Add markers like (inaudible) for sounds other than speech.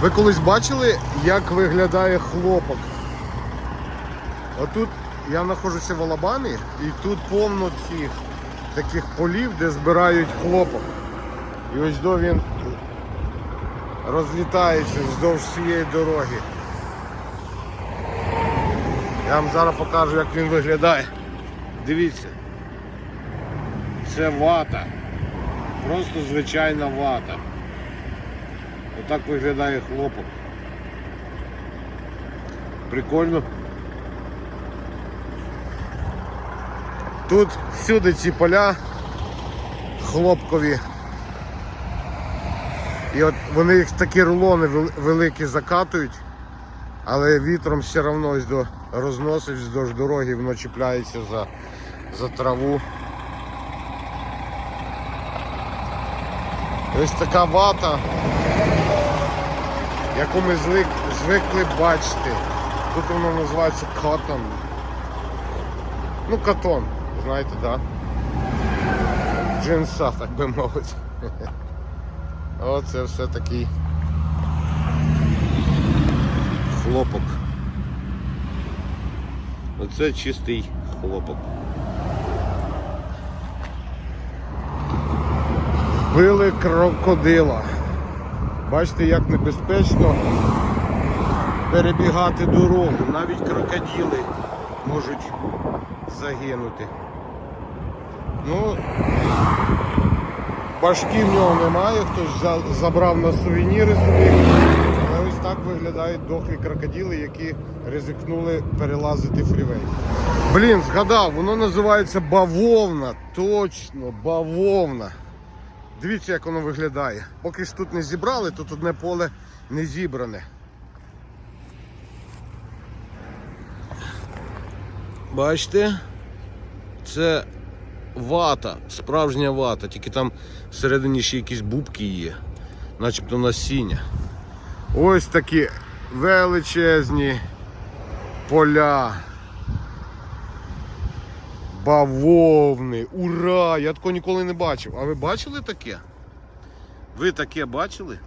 Ви колись бачили, як виглядає хлопок? Отут я знаходжуся в Алабамі і тут повно цих таких полів, де збирають хлопок. І ось до він розлітається вздовж цієї дороги. Я вам зараз покажу, як він виглядає. Дивіться. Це вата. Просто звичайна вата. Отак виглядає хлопок. Прикольно. Тут всюди ці поля хлопкові. І от вони їх такі рулони великі закатують, але вітром все одно розносить вздовж дороги, воно чіпляється за, за траву. Ось така вата, яку ми звик, звикли бачити. Тут воно називається cotton. Ну, катон, знаєте? Да? Джинса, так би мовити. (laughs) Оце все такий хлопок. Оце чистий хлопок. Били крокодила. Бачите, як небезпечно перебігати дорогу. Навіть крокодили можуть загинути. Ну, башки в нього немає, хтось забрав на сувеніри собі. Але ось так виглядають дохлі крокодили, які ризикнули перелазити фрівей. Блін, згадав, воно називається бавовна. Точно, бавовна. Дивіться, як воно виглядає. Поки ж тут не зібрали, тут одне поле не зібране. Бачите? Це вата, справжня вата, тільки там всередині ще якісь бубки є, начебто насіння. Ось такі величезні поля. Бавовни, ура! Я такого ніколи не бачив. А ви бачили таке? Ви таке бачили?